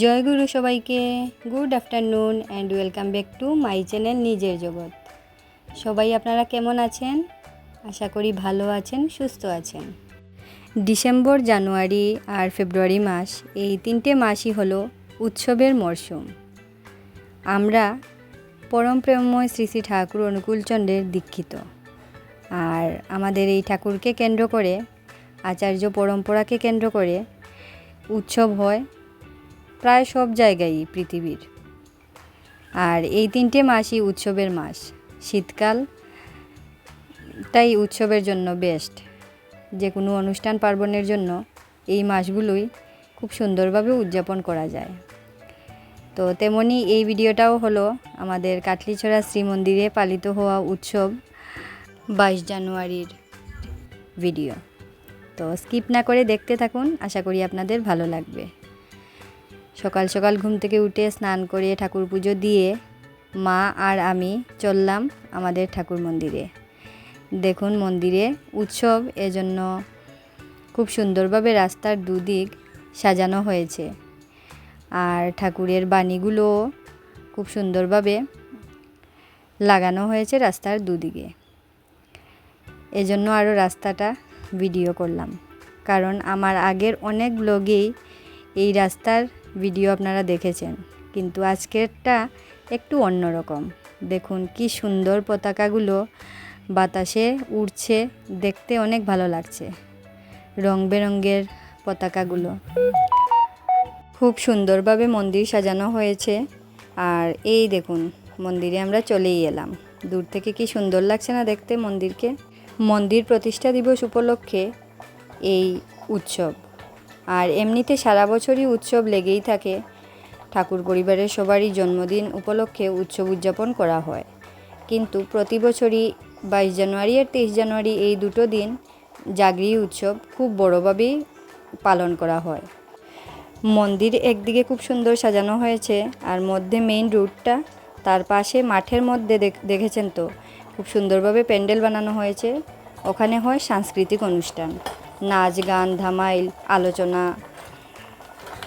জয় গুরু সবাইকে। Good afternoon and welcome back to my channel নিজের জগৎ সবাই আপনারা কেমন আছেন? আশা করি ভালো আছেন, সুস্থ আছেন। ডিসেম্বর জানুয়ারি আর ফেব্রুয়ারি মাস, এই তিনটে মাসই হলো উৎসবের মরশুম আমরা পরম প্রেমময় শ্রী শ্রী ঠাকুর অনুকূলচন্দ্রের দীক্ষিত। আর আমাদের এই ঠাকুরকে কেন্দ্র করে, আচার্য পরম্পরাকে কেন্দ্র করে উৎসব হয় প্রায় সব জায়গায় পৃথিবীর। আর এই তিনটে মাসই উৎসবের মাস। শীতকাল তাই উৎসবের জন্য বেস্ট যে কোনো অনুষ্ঠান পার্বণের জন্য এই মাসগুলোই খুব সুন্দরভাবে উদযাপন করা যায়। তো তেমনি এই ভিডিওটাও হলো আমাদের কাটলিছড়া শ্রীমন্দিরে পালিত হওয়া উৎসব। বাইশ জানুয়ারির ভিডিও। তো স্কিপ না করে দেখতে থাকুন, আশা করি আপনাদের ভালো লাগবে। সকাল সকাল ঘুম থেকে উঠে স্নান করে ঠাকুর পুজো দিয়ে মা আর আমি চললাম আমাদের ঠাকুর মন্দিরে। দেখুন মন্দিরে উৎসব, এজন্য খুব সুন্দরভাবে রাস্তার দুদিক সাজানো হয়েছে। আর ঠাকুরের বাণীগুলো খুব সুন্দরভাবে লাগানো হয়েছে রাস্তার দুদিকে। এজন্য আরও রাস্তাটা ভিডিও করলাম। কারণ আমার আগের অনেক ব্লগেই এই রাস্তার ভিডিও আপনারা দেখেছেন। কিন্তু আজকেরটা একটু অন্যরকম দেখুন কি সুন্দর পতাকাগুলো বাতাসে উড়ছে, দেখতে অনেক ভালো লাগছে। রং বেরঙের পতাকাগুলো। খুব সুন্দরভাবে মন্দির সাজানো হয়েছে। আর এই দেখুন, মন্দিরে আমরা চলেই এলাম। দূর থেকে কি সুন্দর লাগছে না দেখতে মন্দিরকে? মন্দির প্রতিষ্ঠা দিবস উপলক্ষে এই উৎসব। আর এমনিতে সারা বছরই উৎসব লেগেই থাকে। ঠাকুর পরিবারের সবারই জন্মদিন উপলক্ষে উৎসব উদযাপন করা হয়। কিন্তু প্রতি বছরই বাইশ জানুয়ারি আর তেইশ জানুয়ারি এই দুটো দিন জাগরি উৎসব খুব বড়োভাবেই পালন করা হয়। মন্দির একদিকে খুব সুন্দর সাজানো হয়েছে, আর মধ্যে মেইন রুটটা তার পাশে মাঠের মধ্যে দেখ- দেখেছেন তো? খুব সুন্দরভাবে প্যান্ডেল বানানো হয়েছে। ওখানে হয় সাংস্কৃতিক অনুষ্ঠান। নাচ, গান, ধামাইল, আলোচনা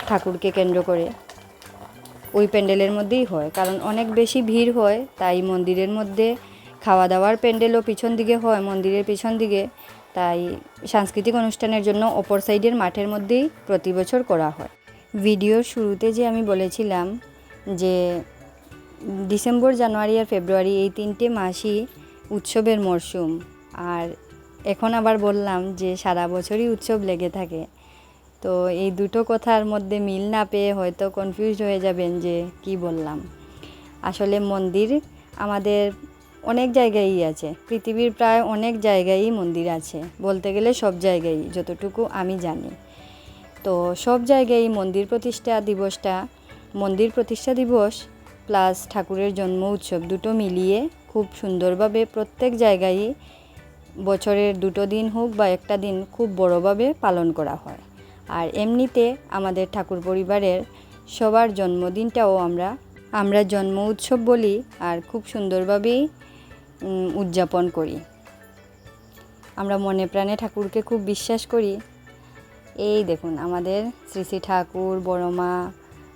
ঠাকুরকে কেন্দ্র করে। ওই প্যান্ডেলের মধ্যেই হয়। কারণ অনেক বেশি ভিড় হয়, তাই মন্দিরের মধ্যে খাওয়া দাওয়ার প্যান্ডেলও পিছন দিকে হয়, মন্দিরের পিছন দিকে। তাই সাংস্কৃতিক অনুষ্ঠানের জন্য অপর সাইডের মাঠের মধ্যেই প্রতি বছর করা হয়। ভিডিওর শুরুতে যে আমি বলেছিলাম যে ডিসেম্বর, জানুয়ারি আর ফেব্রুয়ারি এই তিনটে মাসই উৎসবের মরশুম। আর এখন আবার বললাম যে সারা বছরই উৎসব লেগে থাকে। তো এই দুটো কথার মধ্যে মিল না পেয়ে হয়তো কনফিউজ হয়ে যাবেন যে কি বললাম। আসলে মন্দির আমাদের অনেক জায়গায়ই আছে। পৃথিবীর প্রায় অনেক জায়গায়ই মন্দির আছে। বলতে গেলে সব জায়গায়ই, যতটুকু আমি জানি। তো সব জায়গায় মন্দির প্রতিষ্ঠা দিবসটা মন্দির প্রতিষ্ঠা দিবস প্লাস ঠাকুরের জন্ম উৎসব দুটো মিলিয়ে খুব সুন্দরভাবে প্রত্যেক জায়গায় বছরের দুটো দিন হোক বা একটা দিন খুব বড়োভাবে পালন করা হয়। আর এমনিতে আমাদের ঠাকুর পরিবারের সবার জন্মদিনটাও আমরা আমরা জন্ম উৎসব বলি আর খুব সুন্দরভাবেই উদযাপন করি। আমরা মনে প্রাণে ঠাকুরকে খুব বিশ্বাস করি। এই দেখুন আমাদের শ্রী শ্রী ঠাকুর বড়মা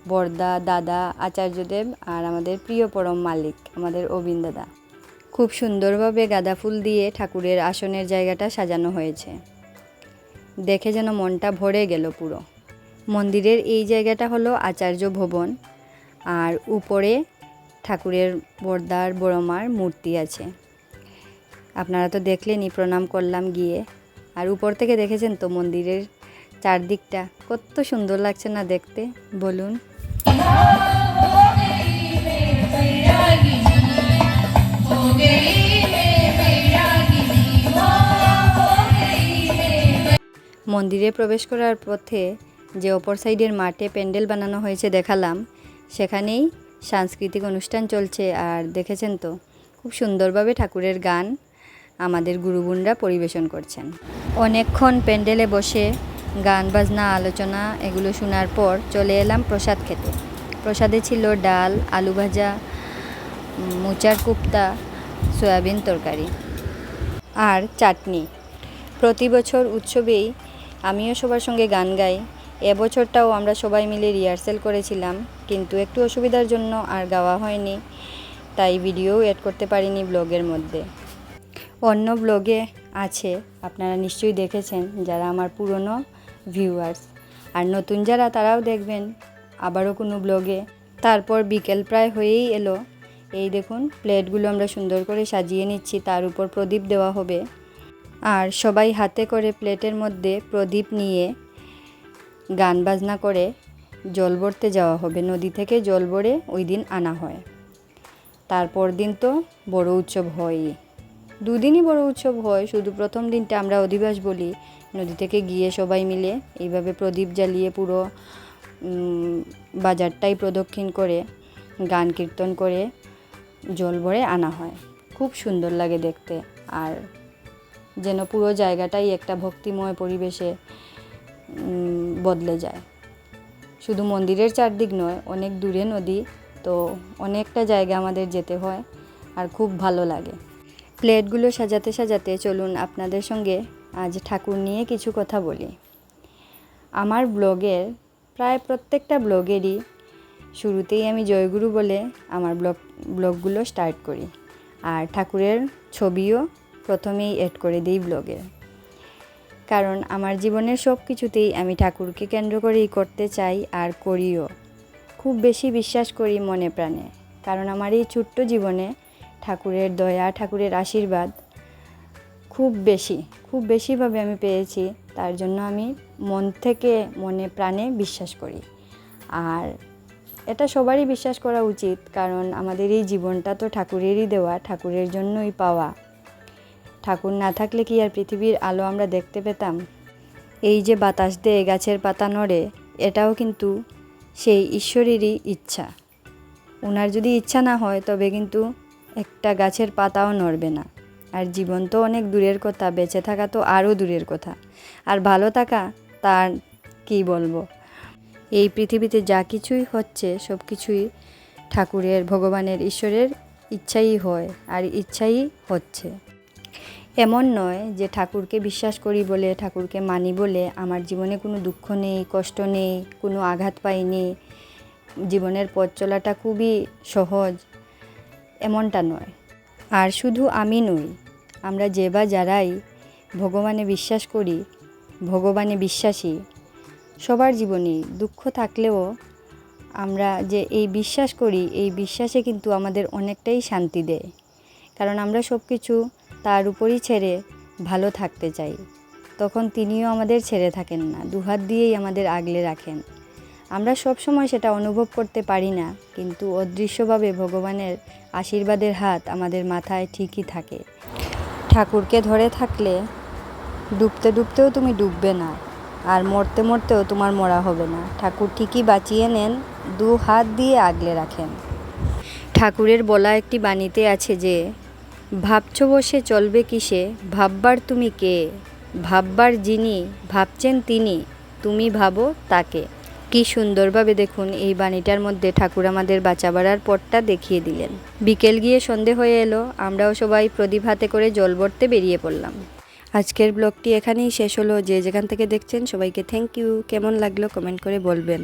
বর্দা, দাদা আচার্যদেব আর আমাদের প্রিয় পরম মালিক, আমাদের অবিন দাদা। খুব সুন্দরভাবে গাঁদা ফুল দিয়ে ঠাকুরের আসনের জায়গাটা সাজানো হয়েছে। দেখে যেন মনটা ভরে গেল পুরো। মন্দিরের এই জায়গাটা হলো আচার্য ভবন আর উপরে ঠাকুরের বর্দার বড়মার মূর্তি আছে। আপনারা তো দেখলেনই প্রণাম করলাম গিয়ে। আর উপর থেকে দেখেছেন তো মন্দিরের চারদিকটা। কত সুন্দর লাগছে না দেখতে? বলুন। মন্দিরে প্রবেশ করার পথে যে অপর সাইডের মাঠে প্যান্ডেল বানানো হয়েছে দেখালাম, সেখানেই সাংস্কৃতিক অনুষ্ঠান চলছে। আর দেখেছেন তো, খুব সুন্দরভাবে ঠাকুরের গান আমাদের গুরুগুণরা পরিবেশন করছেন। অনেকক্ষণ প্যান্ডেলে বসে গান, বাজনা, আলোচনা, এগুলো শোনার পর চলে এলাম প্রসাদ খেতে। প্রসাদে ছিল ডাল, আলু ভাজা মোচার কুপ্তা, সয়াবিন তরকারি আর চাটনি। প্রতি বছর উৎসবেই আমিও সবার সঙ্গে গান গাই। এবছরটাও আমরা সবাই মিলে রিহার্সেল করেছিলাম, কিন্তু একটু অসুবিধার জন্য আর গাওয়া হয়নি, তাই ভিডিও এড করতে পারিনি ব্লগের মধ্যে। অন্য ব্লগে আছে, আপনারা নিশ্চয়ই দেখেছেন, যারা আমার পুরনো ভিউয়ার্স আর নতুন যারা, তারাও দেখবেন আবারও কোনো ব্লগে। তারপর বিকেল প্রায় হয়েই এলো। এই দেখুন, প্লেটগুলো আমরা সুন্দর করে সাজিয়ে নিচ্ছি, তার উপর প্রদীপ দেওয়া হবে। আর সবাই হাতে করে প্লেটের মধ্যে প্রদীপ নিয়ে গান বাজনা করে জল ভরতে যাওয়া হবে। নদী থেকে জল ভরে ওই দিন আনা হয়। তারপর দিন তো বড় উৎসব হয়ই দুদিনই বড় উৎসব হয়। শুধু প্রথম দিনটা আমরা অধিবাস বলি। নদী থেকে গিয়ে সবাই মিলে এইভাবে প্রদীপ জ্বালিয়ে পুরো বাজারটাই প্রদক্ষিণ করে, গান কীর্তন করে জল ভরে আনা হয়। খুব সুন্দর লাগে দেখতে। আর যেন পুরো জায়গাটাই একটা ভক্তিময় পরিবেশে বদলে যায়। শুধু মন্দিরের চারদিক নয়, অনেক দূরে নদী, তো অনেকটা জায়গা আমাদের যেতে হয় আর খুব ভালো লাগে। প্লেটগুলো সাজাতে সাজাতে চলুন আপনাদের সঙ্গে আজ ঠাকুর নিয়ে কিছু কথা বলি। আমার ব্লগের প্রায় প্রত্যেকটা ব্লগেরই শুরুতেই আমি জয়গুরু বলে আমার ব্লগ, ব্লগগুলো স্টার্ট করি। আর ঠাকুরের ছবিও প্রথমেই এড করে দিই ব্লগে। কারণ আমার জীবনের সব কিছুতেই আমি ঠাকুরকে কেন্দ্র করেই করতে চাই আর করিও। খুব বেশি বিশ্বাস করি মনে প্রাণে। কারণ আমার এই ছোট্ট জীবনে ঠাকুরের দয়া, ঠাকুরের আশীর্বাদ খুব বেশি, খুব বেশিভাবে আমি পেয়েছি। তার জন্য আমি মন থেকে মনে প্রাণে বিশ্বাস করি। আর এটা সবারই বিশ্বাস করা উচিত, কারণ আমাদের এই জীবনটা তো ঠাকুরেরই দেওয়া, ঠাকুরের জন্যই পাওয়া। ঠাকুর না থাকলে কি আর পৃথিবীর আলো আমরা দেখতে পেতাম? এই যে বাতাস দিয়ে গাছের পাতা নড়ে, এটাও কিন্তু সেই ঈশ্বরেরই ইচ্ছা। ওনার যদি ইচ্ছা না হয়, তবে কিন্তু একটা গাছের পাতাও নড়বে না। আর জীবন তো অনেক দূরের কথা, বেঁচে থাকা তো আরও দূরের কথা। আর ভালো থাকা, তার কী বলব? এই পৃথিবীতে যা কিছুই হচ্ছে, সব কিছুই ঠাকুরের, ভগবানের, ঈশ্বরের ইচ্ছাই হয় আর ইচ্ছাই হচ্ছে। এমন নয় যে ঠাকুরকে বিশ্বাস করি বলে, ঠাকুরকে মানি বলে আমার জীবনে কোনো দুঃখ নেই, কষ্ট নেই, কোনো আঘাত পাইনি। জীবনের পথ চলাটা খুবই সহজ, এমনটা নয়। আর শুধু আমি নই আমরা যে বা যারাই ভগবানে বিশ্বাস করি, ভগবানে বিশ্বাসী, সবার জীবনেই দুঃখ থাকলেও আমরা যে এই বিশ্বাস করি, এই বিশ্বাসে কিন্তু আমাদের অনেকটাই শান্তি দেয়। কারণ আমরা সব কিছু তার উপরই ছেড়ে ভালো থাকতে চাই। তখন তিনিও আমাদের ছেড়ে থাকেন না, দুহাত দিয়েই আমাদের আগলে রাখেন। আমরা সব সময় সেটা অনুভব করতে পারি না, কিন্তু অদৃশ্যভাবে ভগবানের আশীর্বাদের হাত আমাদের মাথায় ঠিকই থাকে। ঠাকুরকে ধরে থাকলে ডুবতে ডুবতেও তুমি ডুববে না, আর মরতে মরতেও তোমার মরা হবে না। ঠাকুর ঠিকই বাঁচিয়ে নেন, দু হাত দিয়ে আগলে রাখেন। ঠাকুরের বলা একটি বাণীতে আছে যে, ভাবছ বসে চলবে কিসে? ভাববার তুমি কে? ভাববার যিনি, ভাবছেন তিনি, তুমি ভাবো তাকে। কি সুন্দরভাবে দেখুন, এই বাণীটার মধ্যে ঠাকুর আমাদের বাঁচা বাড়ার পথটা দেখিয়ে দিলেন। বিকেল গিয়ে সন্ধে হয়ে এলো, আমরাও সবাই প্রদীপ হাতে করে জল ভরতে বেরিয়ে পড়লাম। আজকের ব্লগটি এখানেই শেষ হলো। যে যেখান থেকে দেখছেন সবাইকে থ্যাংক ইউ কেমন লাগল কমেন্ট করে বলবেন।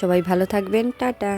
সবাই ভালো থাকবেন। টাটা।